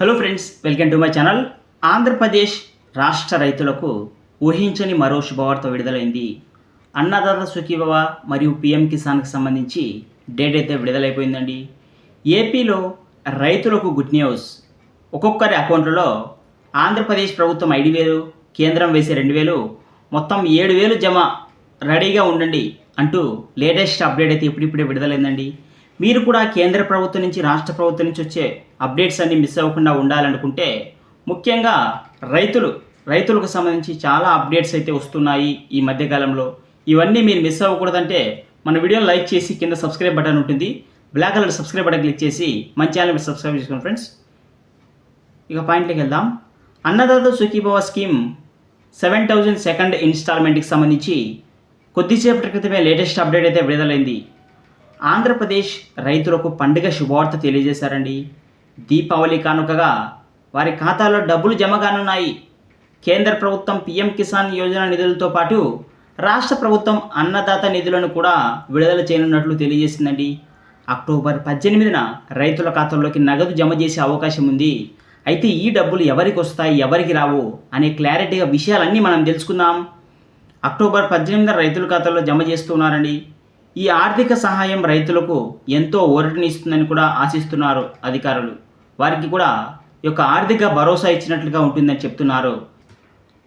Hello friends welcome to my channel Andhra Pradesh రాష్ట్ర రైతులకు ఊహించని మరో శుభవార్త విడుదలైంది. అన్నదాత సుఖీభవ మరియు పిఎం కిసాన్కి సంబంధించి డేట్ అయితే విడుదలైపోయిందండి. ఏపీలో రైతులకు గుడ్ న్యూస్ ఒక్కొక్కరి అకౌంట్లలో ఆంధ్రప్రదేశ్ ప్రభుత్వం ఐదు వేలు కేంద్రం వేసే రెండు వేలు మొత్తం ఏడు వేలు జమ రెడీగా ఉండండి అంటూ లేటెస్ట్ అప్డేట్ అయితే ఇప్పుడిప్పుడే విడుదలైందండి. మీరు కూడా కేంద్ర ప్రభుత్వం నుంచి రాష్ట్ర ప్రభుత్వం నుంచి వచ్చే అప్డేట్స్ అన్ని మిస్ అవ్వకుండా ఉండాలనుకుంటే ముఖ్యంగా రైతులు రైతులకు సంబంధించి చాలా అప్డేట్స్ అయితే వస్తున్నాయి ఈ మధ్యకాలంలో. ఇవన్నీ మీరు మిస్ అవ్వకూడదంటే మన వీడియోని లైక్ చేసి కింద సబ్స్క్రైబ్ బటన్ ఉంటుంది. Black colour subscribe button click చేసి మన ఛానల్ మీరు సబ్స్క్రైబ్ చేసుకోండి ఫ్రెండ్స్. ఇక పాయింట్లోకి వెళ్దాం. Annadata Sukhibhava scheme seven thousand second ఇన్స్టాల్మెంట్కి సంబంధించి కొద్దిసేపటి క్రితమే లేటెస్ట్ అప్డేట్ అయితే విడుదలైంది. ఆంధ్రప్రదేశ్ రైతులకు పండుగ శుభవార్త తెలియజేశారండి. దీపావళి కానుకగా వారి ఖాతాలో డబ్బులు జమ కానున్నాయి. కేంద్ర ప్రభుత్వం పీఎం కిసాన్ యోజన నిధులతో పాటు రాష్ట్ర ప్రభుత్వం అన్నదాత నిధులను కూడా విడుదల చేయనున్నట్లు తెలియజేసిందండి. అక్టోబర్ పద్దెనిమిదిన రైతుల ఖాతాల్లోకి నగదు జమ చేసే అవకాశం ఉంది. అయితే ఈ డబ్బులు ఎవరికి వస్తాయి ఎవరికి రావు అనే క్లారిటీగా విషయాలన్నీ మనం తెలుసుకుందాం. అక్టోబర్ పద్దెనిమిదిన రైతుల ఖాతాలో జమ చేస్తున్నారండి ఈ ఆర్థిక సహాయం రైతులకు ఎంతో ఓరటినిస్తుందని కూడా ఆశిస్తున్నారు అధికారులు. వారికి కూడా యొక్క ఆర్థిక భరోసా ఇచ్చినట్లుగా ఉంటుందని చెప్తున్నారు.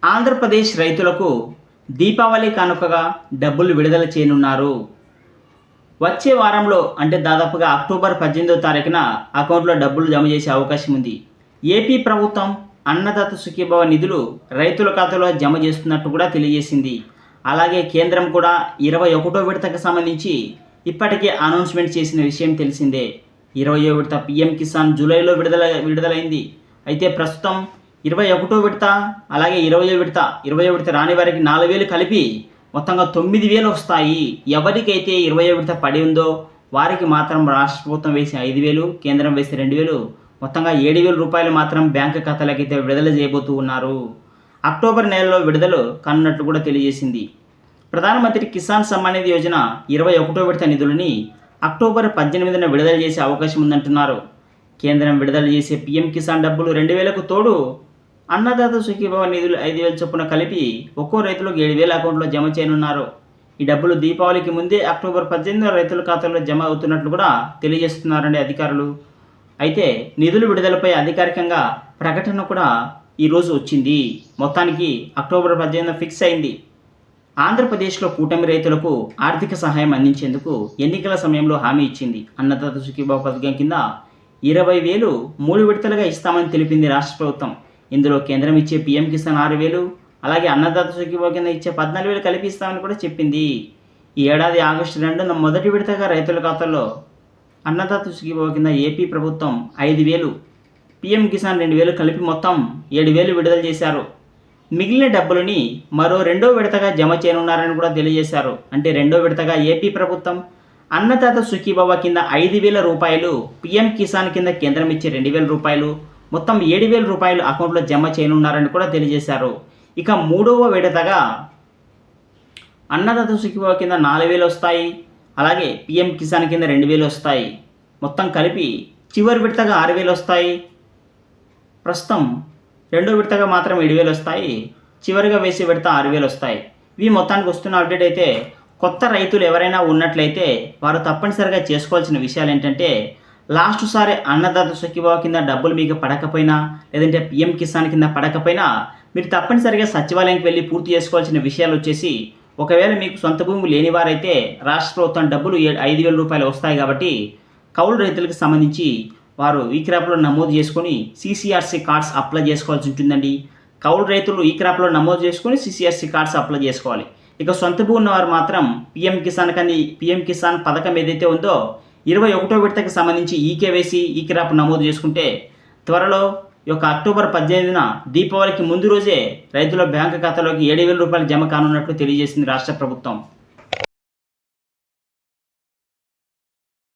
ఆంధ్రప్రదేశ్ రైతులకు దీపావళి కానుకగా డబ్బులు విడుదల చేయనున్నారు. వచ్చే వారంలో అంటే దాదాపుగా అక్టోబర్ పద్దెనిమిదో తారీఖున అకౌంట్లో డబ్బులు జమ చేసే అవకాశం ఉంది. ఏపీ ప్రభుత్వం అన్నదాత సుఖీభవ నిధులు రైతుల ఖాతాలో జమ చేస్తున్నట్టు కూడా తెలియజేసింది. అలాగే కేంద్రం కూడా ఇరవై ఒకటో విడతకు సంబంధించి ఇప్పటికే అనౌన్స్మెంట్ చేసిన విషయం తెలిసిందే. ఇరవయో విడత పిఎం కిసాన్ జూలైలో విడుదల విడుదలైంది. అయితే ప్రస్తుతం ఇరవై ఒకటో విడత అలాగే ఇరవయో విడత ఇరవయో విడత రాని వారికి నాలుగు వేలు కలిపి మొత్తంగా తొమ్మిది వేలు వస్తాయి. ఎవరికైతే ఇరవయో విడత పడి ఉందో వారికి మాత్రం రాష్ట్ర ప్రభుత్వం వేసి ఐదు వేలు కేంద్రం వేసి రెండు వేలు మొత్తంగా ఏడు వేల రూపాయలు మాత్రం బ్యాంకు ఖాతాలకైతే విడుదల చేయబోతూ ఉన్నారు. అక్టోబర్ నెలలో విడుదల కానున్నట్లు కూడా తెలియజేసింది. ప్రధానమంత్రి కిసాన్ సమ్మాన్ నిధి యోజన ఇరవై ఒకటో విడత నిధులని అక్టోబర్ పద్దెనిమిదిన విడుదల చేసే అవకాశం ఉందంటున్నారు. కేంద్రం విడుదల చేసే పీఎం కిసాన్ డబ్బులు రెండు వేలకు తోడు అన్నదాత సుఖీభవ నిధులు ఐదు వేల చొప్పున కలిపి ఒక్కో రైతులకు ఏడు వేల అకౌంట్లో జమ చేయనున్నారు. ఈ డబ్బులు దీపావళికి ముందే అక్టోబర్ పద్దెనిమిదిన రైతుల ఖాతాలో జమ అవుతున్నట్లు కూడా తెలియజేస్తున్నారండి అధికారులు. అయితే నిధులు విడుదలపై అధికారికంగా ప్రకటన కూడా ఈరోజు వచ్చింది. మొత్తానికి అక్టోబర్ పద్దెనిమిది ఫిక్స్ అయింది. ఆంధ్రప్రదేశ్లో కూటమి రైతులకు ఆర్థిక సహాయం అందించేందుకు ఎన్నికల సమయంలో హామీ ఇచ్చింది. అన్నదాత సుఖీబాబు పథకం కింద ఇరవై వేలు మూడు విడతలుగా ఇస్తామని తెలిపింది రాష్ట్ర ప్రభుత్వం. ఇందులో కేంద్రం ఇచ్చే పీఎం కిసాన్ ఆరు వేలు అలాగే అన్నదాత సుఖీబాబు కింద ఇచ్చే పద్నాలుగు వేలు కలిపి ఇస్తామని కూడా చెప్పింది. ఈ ఏడాది ఆగస్టు రెండున మొదటి విడతగా రైతుల ఖాతాల్లో అన్నదాత సుఖీబాబు కింద ఏపీ ప్రభుత్వం ఐదు వేలు పీఎం కిసాన్ రెండు వేలు కలిపి మొత్తం ఏడు వేలు విడుదల చేశారు. మిగిలిన డబ్బులని మరో రెండో విడతగా జమ చేయనున్నారని కూడా తెలియజేశారు. అంటే రెండో విడతగా ఏపీ ప్రభుత్వం అన్నదాత సుఖీబాబా కింద ఐదు వేల రూపాయలు పీఎం కిసాన్ కింద కేంద్రం ఇచ్చే రెండు వేల రూపాయలు మొత్తం ఏడు వేల రూపాయలు అకౌంట్లో జమ చేయనున్నారని కూడా తెలియజేశారు. ఇక మూడవ విడతగా అన్నదాత సుఖీబాబా కింద నాలుగు వేలు వస్తాయి అలాగే పిఎం కిసాన్ కింద రెండు వేలు వస్తాయి. మొత్తం కలిపి చివరి విడతగా ఆరు వేలు వస్తాయి. ప్రస్తుతం రెండో విడతగా మాత్రం ఏడు వేలు వస్తాయి. చివరిగా వేసే విడత ఆరు వేలు వస్తాయి. ఇవి మొత్తానికి వస్తున్న అప్డేట్ అయితే కొత్త రైతులు ఎవరైనా ఉన్నట్లయితే వారు తప్పనిసరిగా చేసుకోవాల్సిన విషయాలు ఏంటంటే లాస్ట్ సారి అన్నదాత సుఖీభావ కింద డబ్బులు మీకు పడకపోయినా లేదంటే పిఎం కిసాన్ కింద పడకపోయినా మీరు తప్పనిసరిగా సచివాలయంకి వెళ్ళి పూర్తి చేసుకోవాల్సిన విషయాలు వచ్చేసి ఒకవేళ మీకు సొంత భూమి లేని వారైతే రాష్ట్ర ప్రభుత్వం డబ్బులు ఐదు వేల రూపాయలు వస్తాయి కాబట్టి కౌలు రైతులకు సంబంధించి వారు ఈ క్రాప్లో నమోదు చేసుకొని సీసీఆర్సీ కార్డ్స్ అప్లై చేసుకోవాల్సి ఉంటుందండి. కౌలు రైతులు ఈ క్రాప్లో నమోదు చేసుకొని సీసీఆర్సీ కార్డ్స్ అప్లై చేసుకోవాలి. ఇక సొంత భూమి ఉన్నవారు మాత్రం పిఎం కిసాన్ కానీ పిఎం కిసాన్ పథకం ఏదైతే ఉందో ఇరవై ఒకటో విడతకు సంబంధించి ఈకేవైసీ ఈ క్రాప్ నమోదు చేసుకుంటే త్వరలో యొక్క అక్టోబర్ పద్దెనిమిదిన దీపావళికి ముందు రోజే రైతుల బ్యాంకు ఖాతాలోకి ఏడు వేల రూపాయలు జమ కానున్నట్లు తెలియజేసింది రాష్ట్ర ప్రభుత్వం.